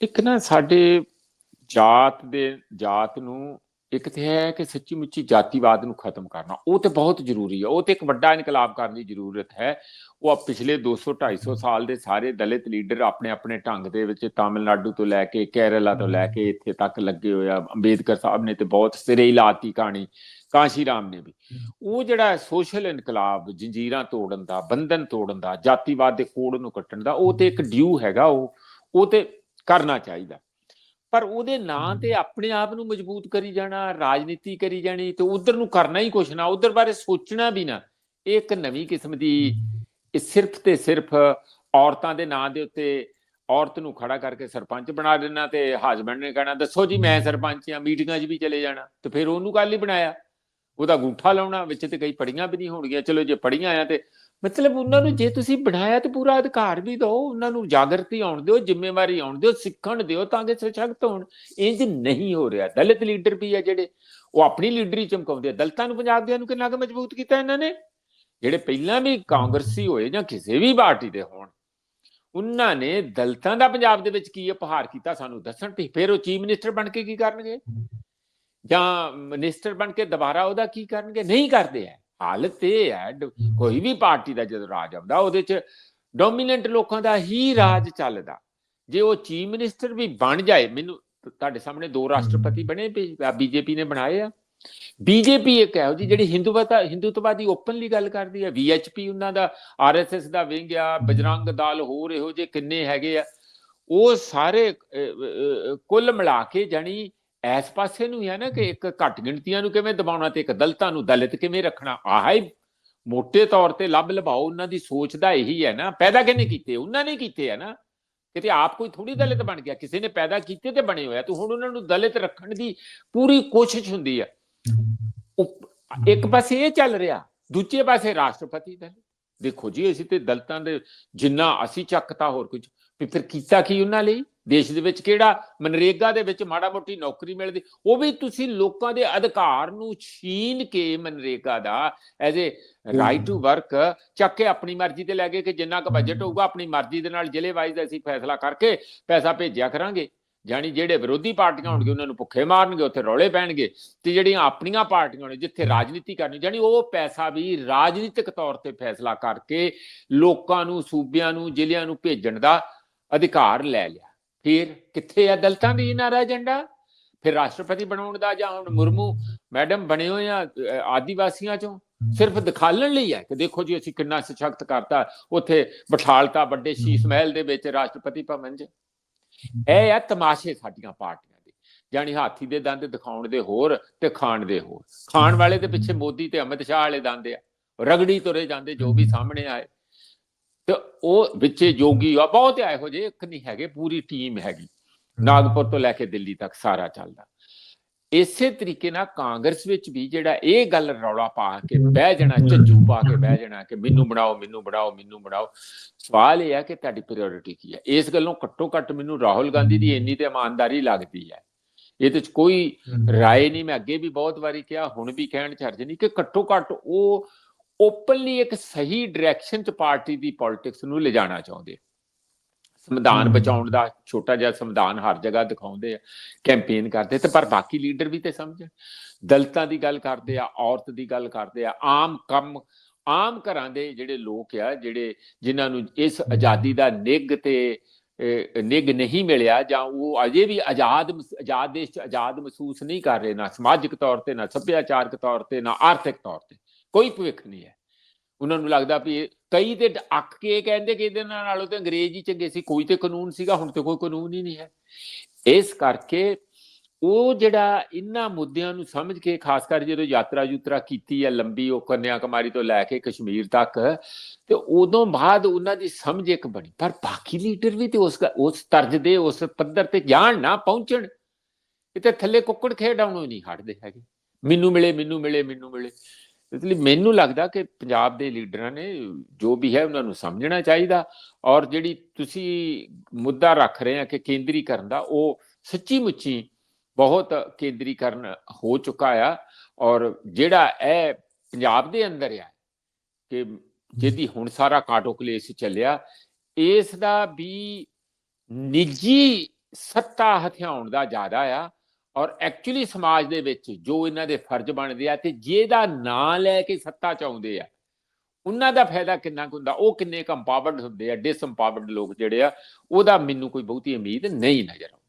ਇੱਕ ਨਾ ਸਾਡੇ ਜਾਤ ਦੇ, ਜਾਤ ਨੂੰ ਇੱਕ ਤੇ ਹੈ ਕਿ ਸੱਚੀ ਮੁੱਚੀ ਜਾਤੀਵਾਦ ਨੂੰ ਖਤਮ ਕਰਨਾ, ਉਹ ਤੇ ਬਹੁਤ ਜ਼ਰੂਰੀ ਹੈ ਉਹ ਤੇ ਇੱਕ ਵੱਡਾ ਇਨਕਲਾਬ ਕਰਨ ਦੀ ਜ਼ਰੂਰਤ ਹੈ। ਉਹ ਆ ਪਿਛਲੇ 200 250 ਸਾਲ ਦੇ ਸਾਰੇ ਦਲਿਤ ਲੀਡਰ ਆਪਣੇ ਆਪਣੇ ਢੰਗ ਦੇ ਵਿੱਚ ਤਾਮਿਲਨਾਡੂ ਤੋਂ ਲੈ ਕੇ ਕੇਰਲਾ ਤੋਂ ਲੈ ਕੇ ਇੱਥੇ ਤੱਕ ਲੱਗੇ ਹੋਏ ਆ। ਅੰਬੇਦਕਰ ਸਾਹਿਬ ਨੇ ਤੇ ਬਹੁਤ ਸਿਰੇ ਹੀ ਲਾਤੀ ਕਹਾਣੀ, ਕਾਂਸ਼ੀ ਰਾਮ ਨੇ ਵੀ। ਉਹ ਜਿਹੜਾ ਸੋਸ਼ਲ ਇਨਕਲਾਬ, ਜੰਜੀਰਾਂ ਤੋੜਨ ਦਾ, ਬੰਧਨ ਤੋੜਨ ਦਾ, ਜਾਤੀਵਾਦ ਦੇ ਕੋੜ ਨੂੰ ਕੱਟਣ ਦਾ, ਉਹ ਤੇ ਇੱਕ ਡਿਊ ਹੈਗਾ ਉਹ ਉਹ ਤੇ ਕਰਨਾ ਚਾਹੀਦਾ। ਪਰ ਉਹਦੇ ਨਾਂ ਤੇ ਆਪਣੇ ਆਪ ਨੂੰ ਮਜ਼ਬੂਤ ਕਰੀ ਜਾਣਾ ਰਾਜਨੀਤੀ ਕਰੀ ਜਾਣੀ ਤੇ ਉਧਰ ਨੂੰ ਕਰਨਾ ਹੀ ਕੁਛ ਨਾ ਉਧਰ ਬਾਰੇ ਸੋਚਣਾ ਵੀ ਨਾ ਇਹ ਇੱਕ ਨਵੀਂ ਕਿਸਮ ਦੀ ਇਹ ਸਿਰਫ ਤੇ ਸਿਰਫ ਔਰਤਾਂ ਦੇ ਨਾਂ ਦੇ ਉੱਤੇ ਔਰਤ ਨੂੰ ਖੜਾ ਕਰਕੇ ਸਰਪੰਚ ਬਣਾ ਦੇਣਾ ਤੇ ਹਸਬੰਡ ਨੇ ਕਹਿਣਾ ਦੱਸੋ ਜੀ ਮੈਂ ਸਰਪੰਚ ਆ ਮੀਟਿੰਗਾਂ 'ਚ ਵੀ ਚਲੇ ਜਾਣਾ। ਤੇ ਫਿਰ ਉਹਨੂੰ ਕੱਲ ਹੀ ਬਣਾਇਆ? ਉਹਦਾ ਗੂਠਾ ਲਾਉਣਾ, ਵਿੱਚ ਤੇ ਕਈ ਪੜੀਆਂ ਵੀ ਨਹੀਂ ਹੋਣਗੀਆਂ। ਚਲੋ ਜੇ ਪੜੀਆਂ ਆ ਤੇ ਮਤਲਬ ਉਹਨਾਂ ਨੂੰ ਜੇ ਤੁਸੀਂ ਬਣਾਇਆ ਤੇ ਪੂਰਾ ਅਧਿਕਾਰ ਵੀ ਦਿਓ, ਉਹਨਾਂ ਨੂੰ ਜਾਗਰਤੀ ਆਉਣ ਦਿਓ, ਜ਼ਿੰਮੇਵਾਰੀ ਆਉਣ ਦਿਓ, ਸਿੱਖਣ ਦਿਓ ਤਾਂ ਕਿ ਸਸ਼ਕਤ ਹੋਣ। ਇੰਜ ਨਹੀਂ ਹੋ ਰਿਹਾ। ਦਲਿਤ ਲੀਡਰ ਵੀ ਆ ਜਿਹੜੇ, ਉਹ ਆਪਣੀ ਲੀਡਰੀ ਚਮਕਾਉਂਦੇ ਆ। ਦਲਤਾਂ ਨੂੰ ਪੰਜਾਬ ਦਿਆਂ ਨੂੰ ਕਿੰਨਾ ਕੁ ਮਜ਼ਬੂਤ ਕੀਤਾ ਇਹਨਾਂ ਨੇ? ਜਿਹੜੇ ਪਹਿਲਾਂ ਵੀ ਕਾਂਗਰਸੀ ਹੋਏ ਜਾਂ ਕਿਸੇ ਵੀ ਪਾਰਟੀ ਦੇ ਹੋਣ, ਉਹਨਾਂ ਨੇ ਦਲਤਾਂ ਦਾ ਪੰਜਾਬ ਦੇ ਵਿੱਚ ਕੀ ਉਪਹਾਰ ਕੀਤਾ ਸਾਨੂੰ ਦੱਸਣ ਤੇ ਫਿਰ ਉਹ ਚੀਫ ਮਿਨਿਸਟਰ ਬਣ ਕੇ ਕੀ ਕਰਨਗੇ? ਜਾਂ ਮਿਨਿਸਟਰ ਬਣ ਕੇ ਦੁਬਾਰਾ ਉਹਦਾ ਕੀ ਕਰਨਗੇ? ਨਹੀਂ ਕਰਦੇ ਆ ਹਾਲਤ ਇਹ ਹੈ ਕੋਈ ਵੀ ਪਾਰਟੀ ਦਾ ਜਦੋਂ ਰਾਜ ਆਉਂਦਾ, ਉਹਦੇ ਚ ਡੋਮੀਨੈਂਟ ਲੋਕਾਂ ਦਾ ਹੀ ਰਾਜ ਚੱਲਦਾ। ਜੇ ਉਹ ਚੀਫ ਮਿਨਿਸਟਰ ਵੀ ਬਣ ਜਾਏ, ਮੈਨੂੰ ਤੁਹਾਡੇ ਸਾਹਮਣੇ ਦੋ ਰਾਸ਼ਟਰਪਤੀ ਬਣੇ ਬੀਜੇਪੀ ਨੇ ਬਣਾਏ ਆ। ਬੀਜੇਪੀ ਇੱਕ ਇਹੋ ਜੀ ਜਿਹੜੀ ਹਿੰਦੂਵਤਾ ਹਿੰਦੂਤਵਾਦੀ ਓਪਨਲੀ ਗੱਲ ਕਰਦੀ ਹੈ ਵੀਐਚਪੀ ਉਹਨਾਂ ਦਾ ਆਰਐਸਐਸ ਦਾ ਵਿੰਗ ਆ, ਬਜਰੰਗ ਦਲ ਹੋਰ ਇਹੋ ਜਿਹੇ ਕਿੰਨੇ ਹੈਗੇ ਆ। ਉਹ ਸਾਰੇ ਕੁੱਲ ਮਿਲਾ ਕੇ ਜਾਨੀ ਇਸ ਪਾਸੇ ਨੂੰ ਹੀ ਹੈ ਨਾ ਕਿ ਇੱਕ ਘੱਟ ਗਿਣਤੀਆਂ ਨੂੰ ਕਿਵੇਂ ਦਬਾਉਣਾ ਤੇ ਇੱਕ ਦਲਿਤਾਂ ਨੂੰ ਦਲਿਤ ਕਿਵੇਂ ਰੱਖਣਾ? ਆਹ ਹੀ ਮੋٹے ਤੌਰ ਤੇ ਲੱਭ ਲਭਾਓ ਉਹਨਾਂ ਦੀ ਸੋਚ ਦਾ ਇਹੀ ਹੈ ਨਾ। ਪੈਦਾ ਕਿਹਨੇ ਕੀਤੇ? ਉਹਨਾਂ ਨੇ ਕੀਤੇ ਆ ਨਾ। ਕਿਤੇ ਆਪ ਕੋਈ ਥੋੜੀ ਦਲਿਤ ਬਣ ਗਿਆ ਕਿਸੇ ਨੇ ਪੈਦਾ ਕੀਤੇ ਤੇ ਬਣੇ ਹੋਇਆ ਤੂੰ ਹੁਣ ਉਹਨਾਂ ਨੂੰ ਦਲਿਤ ਰੱਖਣ ਦੀ ਪੂਰੀ ਕੋਸ਼ਿਸ਼ ਹੁੰਦੀ ਹੈ। ਇੱਕ ਪਾਸੇ ਇਹ ਚੱਲ ਰਿਹਾ ਦੂਜੇ ਪਾਸੇ ਰਾਸ਼ਟਰਪਤੀ ਦਾ ਦੇਖੋ ਜੀ ਅਸੀਂ ਤੇ ਦਲਿਤਾਂ ਦੇ ਜਿੰਨਾ ਅਸੀਂ ਚੱਕਤਾ ਹੋਰ ਕੁਝ ਵੀ ਫਿਰ ਕੀਤਾ ਕੀ ਉਹਨਾਂ ਲਈ? ਦੇਸ਼ ਦੇ ਵਿੱਚ ਕਿਹੜਾ? ਮਨਰੇਗਾ ਦੇ ਵਿੱਚ ਮਾੜਾ ਮੋਟੀ ਨੌਕਰੀ ਮਿਲਦੀ। ਉਹ ਵੀ ਤੁਸੀਂ ਲੋਕਾਂ ਦੇ ਅਧਿਕਾਰ ਨੂੰ ਛੀਨ ਕੇ ਮਨਰੇਗਾ ਦਾ as a right to work ਚੱਕ ਕੇ ਆਪਣੀ ਮਰਜ਼ੀ ਤੇ ਲੈ ਗਏ ਕਿ ਜਿੰਨਾ ਕੁ ਬਜਟ ਹੋਊਗਾ ਆਪਣੀ ਮਰਜ਼ੀ ਦੇ ਨਾਲ ਜ਼ਿਲ੍ਹੇ ਵਾਈਜ਼ ਅਸੀਂ ਫੈਸਲਾ ਕਰਕੇ ਪੈਸਾ ਭੇਜਿਆ ਕਰਾਂਗੇ। ਜਾਨੀ ਜਿਹੜੇ ਵਿਰੋਧੀ ਪਾਰਟੀਆਂ ਹੋਣਗੇ ਉਹਨਾਂ ਨੂੰ ਭੁੱਖੇ ਮਾਰਨਗੇ, ਉੱਥੇ ਰੌਲੇ ਪੈਣਗੇ ਤੇ ਜਿਹੜੀਆਂ ਆਪਣੀਆਂ ਪਾਰਟੀਆਂ ਨੇ ਜਿੱਥੇ ਰਾਜਨੀਤੀ ਕਰਨੀ ਜਾਨੀ ਉਹ ਪੈਸਾ ਵੀ ਰਾਜਨੀਤਿਕ ਤੌਰ ਤੇ ਫੈਸਲਾ ਕਰਕੇ ਲੋਕਾਂ ਨੂੰ, ਸੂਬਿਆਂ ਨੂੰ, ਜ਼ਿਲ੍ਹਿਆਂ ਨੂੰ ਭੇਜਣ ਦਾ ਅਧਿਕਾਰ ਲੈ ਲਿਆ। ਫਿਰ ਕਿੱਥੇ ਆ ਦਲਤਾਂ ਦੀ ਇਹਨਾਂ ਦਾ ਏਜੰਡਾ? ਫਿਰ ਰਾਸ਼ਟਰਪਤੀ ਬਣਾਉਣ ਦਾ ਜਾਂ ਹੁਣ ਮੁਰਮੂ ਮੈਡਮ ਬਣੇ ਹੋਏ ਆ ਆਦੀਵਾਸੀਆਂ ਚੋਂ? ਸਿਰਫ ਦਿਖਾਲਣ ਲਈ ਹੈ ਕਿ ਦੇਖੋ ਜੀ ਅਸੀਂ ਕਿੰਨਾ ਸਸ਼ਕਤ ਕਰਤਾ। ਉੱਥੇ ਬਿਠਾਲਤਾ ਵੱਡੇ ਸ਼ੀਸ਼ ਮਹਿਲ ਦੇ ਵਿੱਚ ਰਾਸ਼ਟਰਪਤੀ ਭਵਨ 'ਚ। ਇਹ ਆ ਤਮਾਸ਼ੇ ਸਾਡੀਆਂ ਪਾਰਟੀਆਂ ਦੇ। ਜਾਨੀ ਹਾਥੀ ਦੇ ਦੰਦ ਦਿਖਾਉਣ ਦੇ ਹੋਰ ਤੇ ਖਾਣ ਦੇ ਹੋਰ। ਖਾਣ ਵਾਲੇ ਦੇ ਪਿੱਛੇ ਮੋਦੀ ਤੇ ਅਮਿਤ ਸ਼ਾਹ ਵਾਲੇ ਦੰਦ ਆ। ਰਗੜੀ ਤੁਰੇ ਜਾਂਦੇ ਜੋ ਵੀ ਸਾਹਮਣੇ ਆਏ। ਤੇ ਉਹ ਵਿੱਚੇ ਜੋਗੀ ਆ ਬਹੁਤ ਆ ਇਹੋ ਜਿਹੇ ਇੱਕ ਨਹੀਂ ਹੈਗੇ ਪੂਰੀ ਟੀਮ ਹੈਗੀ। ਨਾਗਪੁਰ ਤੋਂ ਲੈ ਕੇ ਦਿੱਲੀ ਤੱਕ ਸਾਰਾ ਚੱਲਦਾ। ਇਸੇ ਤਰੀਕੇ ਨਾਲ ਕਾਂਗਰਸ ਵਿੱਚ ਵੀ ਜਿਹੜਾ ਇਹ ਗੱਲ ਰੌਲਾ ਪਾ ਕੇ ਬਹਿ ਜਾਣਾ ਝੱਜੂ ਪਾ ਕੇ ਬਹਿ ਜਾਣਾ ਕਿ ਮੈਨੂੰ ਬਣਾਓ ਮੈਨੂੰ ਬਣਾਓ ਮੈਨੂੰ ਬਣਾਓ। ਸਵਾਲ ਇਹ ਹੈ ਕਿ ਤੁਹਾਡੀ ਪ੍ਰਾਇੋਰਟੀ ਕੀ ਹੈ ਇਸ ਗੱਲੋਂ ਘੱਟੋ ਘੱਟ ਮੈਨੂੰ ਰਾਹੁਲ ਗਾਂਧੀ ਦੀ ਇੰਨੀ ਤੇ ਇਮਾਨਦਾਰੀ ਲੱਗਦੀ ਹੈ ਇਹਦੇ ਚ ਕੋਈ ਰਾਏ ਨਹੀਂ ਮੈਂ ਅੱਗੇ ਵੀ ਬਹੁਤ ਵਾਰੀ ਕਿਹਾ ਹੁਣ ਵੀ ਕਹਿਣ ਚ ਹਰਜ ਨਹੀਂ ਕਿ ਘੱਟੋ ਘੱਟ ਉਹ ਓਪਨਲੀ ਇੱਕ ਸਹੀ ਡਾਇਰੈਕਸ਼ਨ ਚ ਪਾਰਟੀ ਦੀ ਪੋਲਿਟਿਕਸ ਨੂੰ ਲਿਜਾਣਾ ਚਾਹੁੰਦੇ ਸੰਵਿਧਾਨ। ਬਚਾਉਣ ਦਾ ਛੋਟਾ ਜਿਹਾ ਸੰਵਿਧਾਨ ਹਰ ਜਗ੍ਹਾ ਦਿਖਾਉਂਦੇ ਆ ਕੈਂਪੇਨ ਕਰਦੇ ਤੇ ਪਰ ਬਾਕੀ ਲੀਡਰ ਵੀ ਤੇ ਸਮਝਣ ਦਲਿਤਾਂ ਦੀ ਗੱਲ ਕਰਦੇ ਆ ਔਰਤ ਦੀ ਗੱਲ ਕਰਦੇ ਆ ਆਮ ਕੰਮ ਆਮ ਘਰਾਂ ਦੇ ਜਿਹੜੇ ਲੋਕ ਆ ਜਿਹੜੇ ਜਿਨ੍ਹਾਂ ਨੂੰ ਇਸ ਆਜ਼ਾਦੀ ਦਾ ਨਿੱਘ ਤੇ ਨਿੱਘ ਨਹੀਂ ਮਿਲਿਆ ਜਾਂ ਉਹ ਅਜੇ ਵੀ ਆਜ਼ਾਦ ਆਜ਼ਾਦ ਦੇਸ਼ ਚ ਆਜ਼ਾਦ ਮਹਿਸੂਸ ਨਹੀਂ ਕਰ ਰਹੇ ਨਾ ਸਮਾਜਿਕ ਤੌਰ ਤੇ ਨਾ ਸੱਭਿਆਚਾਰਕ ਤੌਰ ਤੇ ਨਾ ਆਰਥਿਕ ਤੌਰ ਤੇ। ਕੋਈ ਭਵਿੱਖ ਨਹੀਂ ਹੈ। ਉਹਨਾਂ ਨੂੰ ਲੱਗਦਾ ਵੀ ਕਈ ਤੇ ਅੱਕ ਕੇ ਇਹ ਕਹਿੰਦੇ ਕਿ ਇਹਦੇ ਨਾਲ ਨਾਲੋਂ ਤੇ ਅੰਗਰੇਜ਼ ਹੀ ਚੰਗੇ ਸੀ, ਕੋਈ ਤੇ ਕਾਨੂੰਨ ਸੀਗਾ, ਹੁਣ ਤੇ ਕੋਈ ਕਾਨੂੰਨ ਹੀ ਨਹੀਂ ਹੈ। ਇਸ ਕਰਕੇ ਉਹ ਜਿਹੜਾ ਇਹਨਾਂ ਮੁੱਦਿਆਂ ਨੂੰ ਸਮਝ ਕੇ, ਖਾਸ ਕਰ ਜਦੋਂ ਯਾਤਰਾ ਯੂਤਰਾ ਕੀਤੀ ਹੈ ਲੰਬੀ, ਉਹ ਕੰਨਿਆ ਕੁਮਾਰੀ ਤੋਂ ਲੈ ਕੇ ਕਸ਼ਮੀਰ ਤੱਕ, ਤੇ ਉਦੋਂ ਬਾਅਦ ਉਹਨਾਂ ਦੀ ਸਮਝ ਇੱਕ ਬਣੀ। ਪਰ ਬਾਕੀ ਲੀਡਰ ਵੀ ਤੇ ਉਸ ਉਸ ਤਰਜ ਦੇ, ਉਸ ਪੱਧਰ ਤੇ ਜਾਣ ਨਾ ਪਹੁੰਚਣ, ਇਹ ਤੇ ਥੱਲੇ ਕੁੱਕੜ ਖੇਡਾਉਣੋਂ ਹੀ ਨਹੀਂ ਹਟਦੇ ਹੈਗੇ। ਮੈਨੂੰ ਮਿਲੇ ਮੈਨੂੰ ਮਿਲੇ ਮੈਨੂੰ ਮਿਲੇ। ਇਸ ਲਈ ਮੈਨੂੰ ਲੱਗਦਾ ਕਿ ਪੰਜਾਬ ਦੇ ਲੀਡਰਾਂ ਨੇ ਜੋ ਵੀ ਹੈ ਉਹਨਾਂ ਨੂੰ ਸਮਝਣਾ ਚਾਹੀਦਾ ਔਰ ਜਿਹੜੀ ਤੁਸੀਂ ਮੁੱਦਾ ਰੱਖ ਰਹੇ ਆ ਕਿ ਕੇਂਦਰੀਕਰਨ ਦਾ, ਉਹ ਸੱਚੀ ਮੁੱਚੀ ਬਹੁਤ ਕੇਂਦਰੀਕਰਨ ਹੋ ਚੁੱਕਾ ਆ ਔਰ ਜਿਹੜਾ ਇਹ ਪੰਜਾਬ ਦੇ ਅੰਦਰ ਆ ਕਿ ਜਿਹਦੀ ਹੁਣ ਸਾਰਾ ਕਾਟੋ ਕਲੇਸ਼ ਚੱਲਿਆ, ਇਸ ਦਾ ਵੀ ਨਿੱਜੀ ਸੱਤਾ ਹਥਿਆਉਣ ਦਾ ਜ਼ਿਆਦਾ ਆ ਔਰ ਐਕਚੁਅਲੀ ਸਮਾਜ ਦੇ ਵਿੱਚ ਜੋ ਇਹਨਾਂ ਦੇ ਫਰਜ਼ ਬਣਦੇ ਆ ਤੇ ਜਿਹਦਾ ਨਾਂ ਲੈ ਕੇ ਸੱਤਾ 'ਚ ਆਉਂਦੇ ਆ, ਉਹਨਾਂ ਦਾ ਫਾਇਦਾ ਕਿੰਨਾ ਕੁ ਹੁੰਦਾ? ਉਹ ਕਿੰਨੇ ਕੰਪਾਵਰਡ ਹੁੰਦੇ ਆ ਡਿਸਐਮਪਾਵਰਡ ਲੋਕ ਜਿਹੜੇ ਆ, ਉਹਦਾ ਮੈਨੂੰ ਕੋਈ ਬਹੁਤੀ ਉਮੀਦ ਨਹੀਂ ਨਜ਼ਰ ਆਉਂਦੀ।